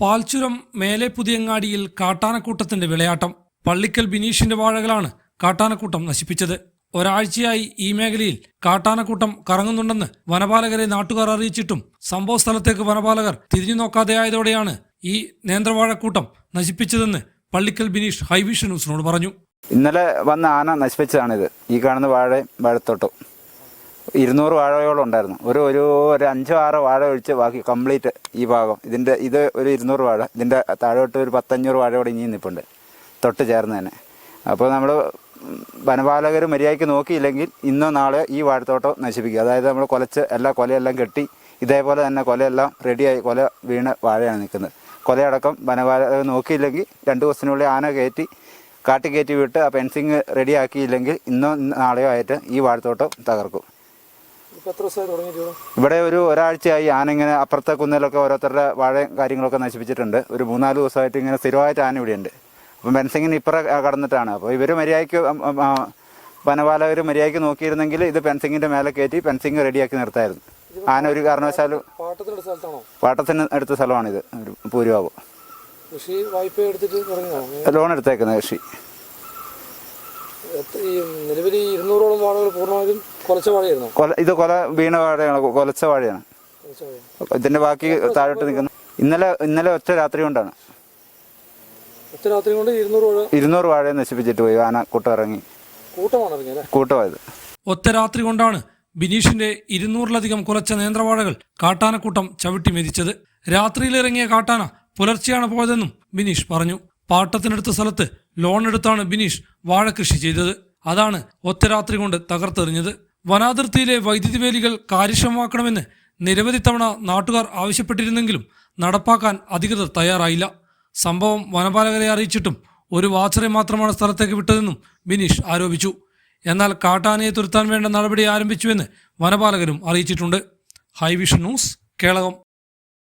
പാൽച്ചുരം മേലെ പുതിയങ്ങാടിയിൽ കാട്ടാനക്കൂട്ടത്തിന്റെ വിളയാട്ടം. പള്ളിക്കൽ ബിനീഷിന്റെ വാഴകളാണ് കാട്ടാനക്കൂട്ടം നശിപ്പിച്ചത്. ഒരാഴ്ചയായി ഈ മേഖലയിൽ കാട്ടാനക്കൂട്ടം കറങ്ങുന്നുണ്ടെന്ന് വനപാലകരെ നാട്ടുകാർ അറിയിച്ചിട്ടും സംഭവ സ്ഥലത്തേക്ക് വനപാലകർ തിരിഞ്ഞു നോക്കാതെയായതോടെയാണ് ഈ നേന്ത്രവാഴക്കൂട്ടം നശിപ്പിച്ചതെന്ന് പള്ളിക്കൽ ബിനീഷ് ഹൈവിഷൻ ന്യൂസിനോട് പറഞ്ഞു. ഇന്നലെ വന്ന ആന നശിപ്പിച്ചതാണിത്. ഈ കാണുന്ന വാഴയും വാഴത്തോട്ടം. ഇരുന്നൂറ് വാഴയോളം ഉണ്ടായിരുന്നു. ഒരു ഒരു ഒരു അഞ്ചോ ആറോ വാഴ ഒഴിച്ച് ബാക്കി കംപ്ലീറ്റ് ഈ ഭാഗം. ഇതിന്റെ ഇത് ഒരു ഇരുന്നൂറ് വാഴ. ഇതിന്റെ താഴോട്ട് ഒരു പത്തഞ്ഞൂറ് വാഴ കൂടെ ഇനിയും നിൽപ്പുണ്ട് തൊട്ട് ചേർന്ന് തന്നെ. അപ്പോൾ നമ്മൾ വനപാലകർ മര്യാദയ്ക്ക് നോക്കിയില്ലെങ്കിൽ ഇന്നോ നാളെ ഈ വാഴത്തോട്ടം നശിപ്പിക്കുക അതായത് നമ്മൾ കൊലച്ച് എല്ലാ കൊലയെല്ലാം കെട്ടി ഇതേപോലെ തന്നെ കൊലയെല്ലാം റെഡിയായി കൊല വീണ് വാഴയാണ് നിൽക്കുന്നത്. കൊലയടക്കം വനപാലകർ നോക്കിയില്ലെങ്കിൽ രണ്ട് ദിവസത്തിനുള്ളിൽ ആന കയറ്റി കാട്ടി കയറ്റി വിട്ട് ആ ഫെൻസിങ് റെഡിയാക്കിയില്ലെങ്കിൽ ഇന്നോ നാളെയോ ആയിട്ട് ഈ വാഴത്തോട്ടം തകർക്കും. ഇവിടെ ഒരു ഒരാഴ്ചയായി ആനിങ്ങനെ അപ്പുറത്തെ കുന്നിലൊക്കെ ഓരോരുത്തരുടെ വാഴയും കാര്യങ്ങളൊക്കെ നശിപ്പിച്ചിട്ടുണ്ട്. ഒരു മൂന്നാൽ ദിവസമായിട്ട് ഇങ്ങനെ സ്ഥിരമായിട്ട് ആന ഇവിടെയുണ്ട്. അപ്പം ഫെൻസിങ്ങിന് ഇപ്പുറ കടന്നിട്ടാണ്. അപ്പോൾ ഇവർ മര്യാദയ്ക്ക് വനപാലകർ മര്യാദയ്ക്ക് നോക്കിയിരുന്നെങ്കിൽ ഇത് പെൻസിങ്ങിന്റെ മേലെ കയറ്റി പെൻസിങ് റെഡിയാക്കി നിർത്തായിരുന്നു. ആന ഒരു കാരണവശാലും പാട്ടത്തിന് അടുത്ത സ്ഥലമാണിത് ഒരു ഭൂരിഭാവം ലോൺ എടുത്തേക്കുന്നത് കൃഷി. നിലവിൽ ഇരുന്നൂറോളം വാഴകൾ പൂർണമായും കുറച്ച വാഴയായിരുന്നു. കൊല ഇത് കൊല വീണ വാഴയാണ് കൊലച്ച വാഴയാണ്. ഇതിന്റെ ബാക്കി താഴോട്ട് നിൽക്കുന്നു. ഇന്നലെ ഇന്നലെ ഒറ്റ രാത്രി കൊണ്ടാണ്. ഒറ്റ രാത്രി കൊണ്ട് ഇരുന്നൂറ് വാഴ ഇരുന്നൂറ് വാഴയെ നശിപ്പിച്ചിട്ട് പോയി ആന കൂട്ടം ഇറങ്ങി കൂട്ടമാണ് ഇറങ്ങിയത് കൂട്ടമായത്. ഒറ്റ രാത്രി കൊണ്ടാണ് ബിനീഷിന്റെ ഇരുന്നൂറിലധികം കുലച്ച നേന്ത്രവാഴകൾ കാട്ടാനക്കൂട്ടം ചവിട്ടി മെതിച്ചത്. രാത്രിയിലിറങ്ങിയ കാട്ടാന പുലർച്ചെയാണ് പോയതെന്നും ബിനീഷ് പറഞ്ഞു. പാട്ടത്തിനടുത്ത സ്ഥലത്ത് ലോൺ എടുത്താണ് ബിനീഷ് വാഴ കൃഷി ചെയ്തത്. അതാണ് ഒറ്റരാത്രി കൊണ്ട് തകർത്തെറിഞ്ഞത്. വനാതിർത്തിയിലെ വൈദ്യുതി വേലികൾ കാര്യക്ഷമമാക്കണമെന്ന് നിരവധി തവണ നാട്ടുകാർ ആവശ്യപ്പെട്ടിരുന്നെങ്കിലും നടപ്പാക്കാൻ അധികൃതർ തയ്യാറായില്ല. സംഭവം വനപാലകരെ അറിയിച്ചിട്ടും ഒരു വാച്ചറെ മാത്രമാണ് സ്ഥലത്തേക്ക് വിട്ടതെന്നും ബിനീഷ് ആരോപിച്ചു. എന്നാൽ കാട്ടാനയെ തുരുത്താൻ വേണ്ട നടപടി ആരംഭിച്ചുവെന്ന് വനപാലകരും അറിയിച്ചിട്ടുണ്ട്. Highvision news Kelakam.